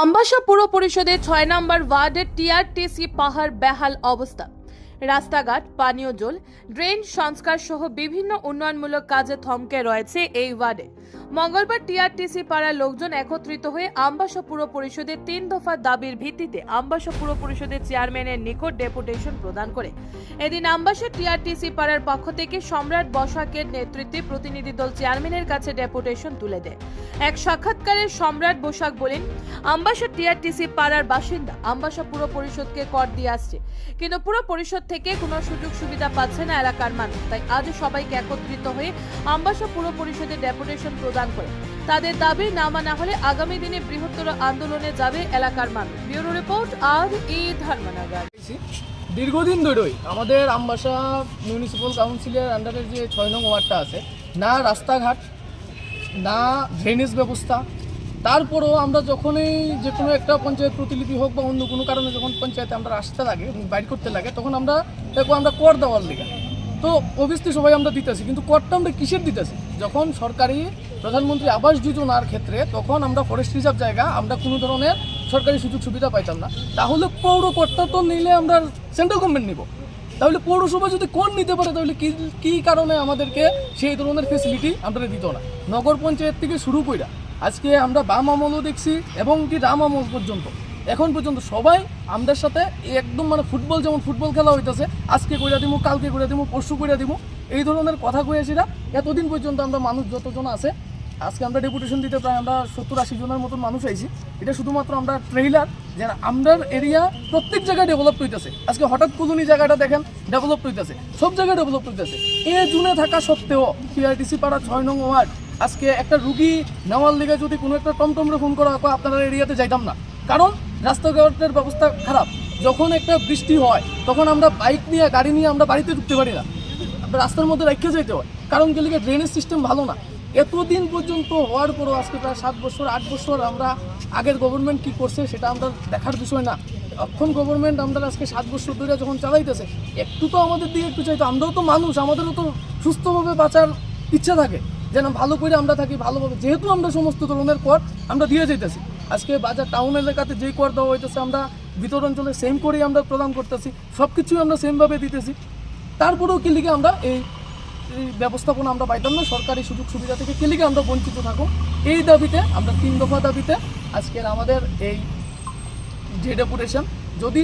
আমবাসা পুর পরিষদের ছয় নম্বর ওয়ার্ডের টিআরটিসি পাহাড় বেহাল অবস্থা। রাস্তাঘাট, পানীয় জল, ড্রেন সংস্কার সহ বিভিন্ন উন্নয়নমূলক কাজে থমকে রয়েছে এই ওয়ার্ডে। মঙ্গলবার টিআরটিসি পাড়ার লোকজন একত্রিত হয়ে আমবাসা পুর পরিষদের তিন দফা দাবির ভিত্তিতে আমবাসা পুর পরিষদের চেয়ারম্যানের নিকট ডেপুটেশন প্রদান করে। এদিন আমবাসা টিআরটিসি পাড়ার পক্ষ থেকে সম্রাট বসাকের নেতৃত্বে প্রতিনিধি দল চেয়ারম্যানের কাছে ডেপুটেশন তুলে দেয়। এক সাক্ষাৎকারে সম্রাট বসাক বলেন, আমবাসা টিআরটিসি পাড়ার বাসিন্দা আমবাসা পুর পরিষদকে কর দিয়ে আসছে। কিন্তু পুরো পরিষদ থেকে কোনো সুযোগ সুবিধা পাচ্ছে না এলাকার মানুষ। তাই আজ সবাইকে একত্রিত হয়ে আমবাসা পুর পরিষদের ডেপুটেশন প্রদান করে। তাদের দাবি না মানা হলে আগামী দিনে বৃহত্তর আন্দোলনে যাবে এলাকার মানুষ। ব্যুরো রিপোর্ট, আর ই ধর্মনগর। দীর্ঘদিন ধরেই আমাদের আমবাসা মিউনিসিপ্যাল কাউন্সিলের আন্ডারের যে ছয় নং ওয়ার্ডটা আছে, না রাস্তাঘাট, না ড্রেনেজ ব্যবস্থা তারপরেও আমরা যখনই যে কোনো একটা পঞ্চায়েত প্রতিনিধি হোক বা অন্য কোনো কারণে যখন পঞ্চায়েতে আমরা আসতে লাগে বাইর করতে লাগে, তখন আমরা দেখব আমরা কর দেওয়ার লিগে। তো অবভিয়াসলি সবাই আমরা দিতেছি, কিন্তু করটা আমরা কিসের দিতেছি? যখন সরকারি প্রধানমন্ত্রী আবাস যোজনার ক্ষেত্রে তখন আমরা ফরেস্ট রিজার্ভ জায়গা, আমরা কোনো ধরনের সরকারি সুযোগ সুবিধা পাইতাম না। তাহলে পৌর করটা তো নিলে আমরা সেন্ট্রাল গভর্নমেন্ট নিব। তাহলে পৌরসভা যদি কোন নিতে পারে, তাহলে কি কি কারণে আমাদেরকে সেই ধরনের ফেসিলিটি আমরা দিত না? নগর পঞ্চায়েত থেকে শুরু কইরা। আজকে আমরা বাম আমলও দেখছি এবং কি রাম আমল পর্যন্ত। এখন পর্যন্ত সবাই আমাদের সাথে একদম মানে ফুটবল যেমন ফুটবল খেলা হইতেছে, আজকে কইরা দিব কালকে কইরা দিব পরশু কইরা দিব এই ধরনের কথা কইয়াছিরা এতদিন পর্যন্ত আমরা মানুষ যতজন আছে, আজকে আমরা ডেপুটেশন দিতে প্রায় আমরা সত্তর আশি জনের মতন মানুষ আইছি। এটা শুধুমাত্র আমরা ট্রেইলার যে আমরার এরিয়া প্রত্যেক জায়গায় ডেভেলপ হইতেছে। আজকে হঠাৎ কুলুনি জায়গাটা দেখেন ডেভেলপ হইতেছে, সব জায়গায় ডেভেলপ হইতেছে। এ জুনে থাকা সত্ত্বেও টিআরটিসি পাড়া ছয় নং ওয়ার্ড আজকে একটা রুগী নেওয়ার লিগে যদি কোনো একটা টমটমরে ফোন করা হয় আপনার এরিয়াতে যাইতাম না। কারণ রাস্তাঘাটের ব্যবস্থা খারাপ। যখন একটা বৃষ্টি হয়, তখন আমরা বাইক নিয়ে, গাড়ি নিয়ে আমরা বাড়িতে ঢুকতে পারি না। রাস্তার মধ্যে রেখে যেতে হয়। কারণ লিগে ড্রেনেজ সিস্টেম ভালো না। এতদিন পর্যন্ত হওয়ার পরও আজকে প্রায় সাত বছর, আট বছর আমরা আগের গভর্নমেন্ট কি করছে সেটা আমরা দেখার বিষয় না। এখন গভর্নমেন্ট আমরা আজকে সাত বছর ধরে যখন চালাইতেছে, একটু তো আমাদের দিকে একটু চাইতো আমরাও তো মানুষ, আমাদেরও তো সুস্থভাবে বাঁচার ইচ্ছা থাকে। যেন ভালো করে আমরা থাকি, ভালোভাবে। যেহেতু আমরা সমস্ত ধরনের কর আমরা দিয়ে যেতেছি আজকে বাজার টাউন এলাকাতে যেই কর দেওয়া হইতেছে, আমরা ভিতর অঞ্চলে সেম করেই আমরা প্রদান করতেছি। সব কিছুই আমরা সেমভাবে দিতেছি। তারপরেও কি লিগে আমরা এই ব্যবস্থাপনা আমরা পাইতাম না, সরকারি সুযোগ সুবিধা থেকে কি লিগে আমরা বঞ্চিত থাকো। এই দাবিতে, আমরা তিন দফা দাবিতে আজকের আমাদের এই যে ডেপুটেশন যদি